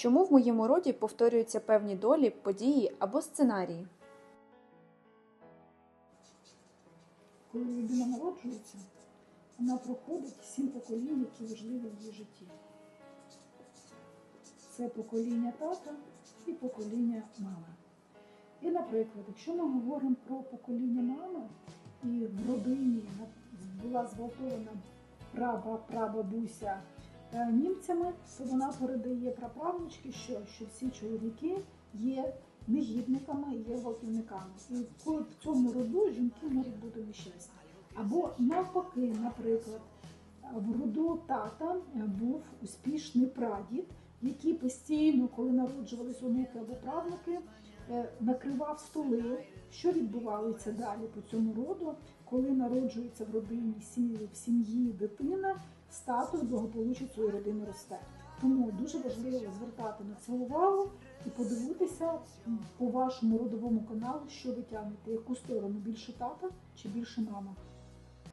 Чому в моєму роді повторюються певні долі, події або сценарії? Коли людина народжується, вона проходить сім поколінь, які важливі в її житті. Це покоління тата і покоління мами. І, наприклад, якщо ми говоримо про покоління мами, і в родині була зґвалтована праба, прабабуся е, німцями, то вона передає праправнучки, що, що всі чоловіки є негідниками, є гвалтівниками. І коли в цьому роду жінки можуть бути нещасні. Або навпаки, наприклад, в роду тата був успішний прадід, який постійно, коли народжувались онуки або правнуки, е, накривав столи. Що відбувається далі по цьому роду, коли народжується в родині в сім'ї дитина, статус благополуччя цієї родини росте. Тому дуже важливо звертати на це увагу і подивитися по вашому родовому каналу, що ви тягнете, яку сторону більше тата чи більше мама.